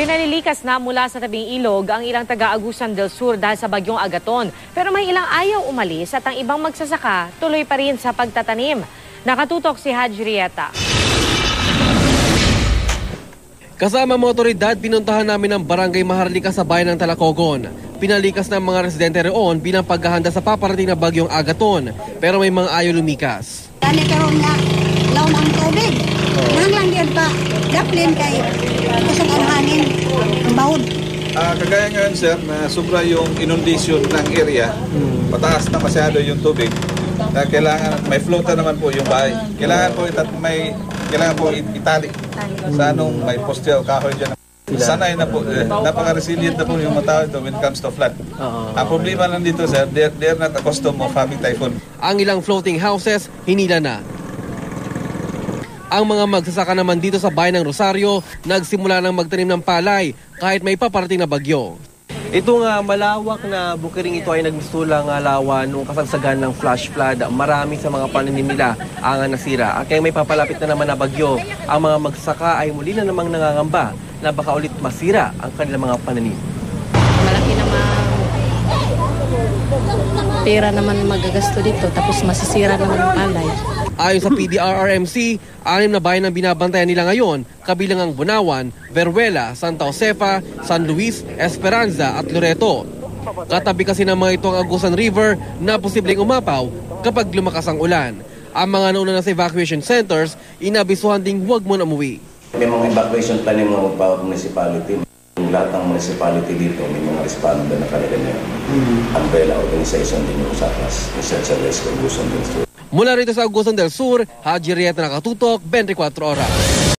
Pinalilikas na mula sa tabing ilog ang ilang taga-Agusan del Sur dahil sa bagyong Agaton. Pero may ilang ayaw umalis at ang ibang magsasaka tuloy pa rin sa pagtatanim. Nakatutok si Haji Rieta. Kasama mga otoridad, pinuntahan namin ang barangay Maharlika sa bayan ng Talacogon. Pinalikas ng mga residente roon bilang paghahanda sa paparating na bagyong Agaton. Pero may mga ayaw lumikas. Kani karon nga laon ang tubig. Nanglang gyud pa daplin kay kusog ang hangin. Ang bahod. Ah, kagaya ngayon sir, na sobra yung inundation ng area. Mataas na masyado yung tubig. Na kailangan may floater naman po yung bahay. Kailangan po itat may kailangan po it- itali. Sa anong may poste o kahoy diyan. Sanay na po, eh, napaka-resilient na po yung mga tao ito when it comes to flood. Ang problema lang dito sir, they're, they're not accustomed of having typhoon. Ang ilang floating houses, hinila na. Ang mga magsasaka naman dito sa bayan ng Rosario, nagsimula ng magtanim ng palay kahit may paparating na bagyo. Ito nga malawak na bukiring ito ay nagmistulang alawa nung kasagsagan ng flash flood. Marami sa mga pananim nila ang nasira. At kaya may papalapit na naman na bagyo, ang mga magsasaka ay muli na namang nangangamba na baka ulit masira ang kanilang mga pananim. malaki naman pera naman magagasto dito tapos masisira naman ang palay. Ayon sa PDRRMC, anim na bayan ang binabantayan nila ngayon, kabilang ang Bunawan, Veruela, Santa Josefa, San Luis, Esperanza at Loreto. Katabi kasi ng mga ito ang Agusan River na posibleng umapaw kapag lumakas ang ulan. Ang mga nauna na sa evacuation centers, inabisuhan ding huwag muna umuwi. May mga evacuation plan yung mga magpawag municipality. Yung lahat ng municipality dito, may mga responder na kanila na yun. Umbrella organization din yung USAPAS, yung Search and Rescue Luzon din. Mula rito sa Agusan del Sur, Haji Rieta nakatutok, 24 oras.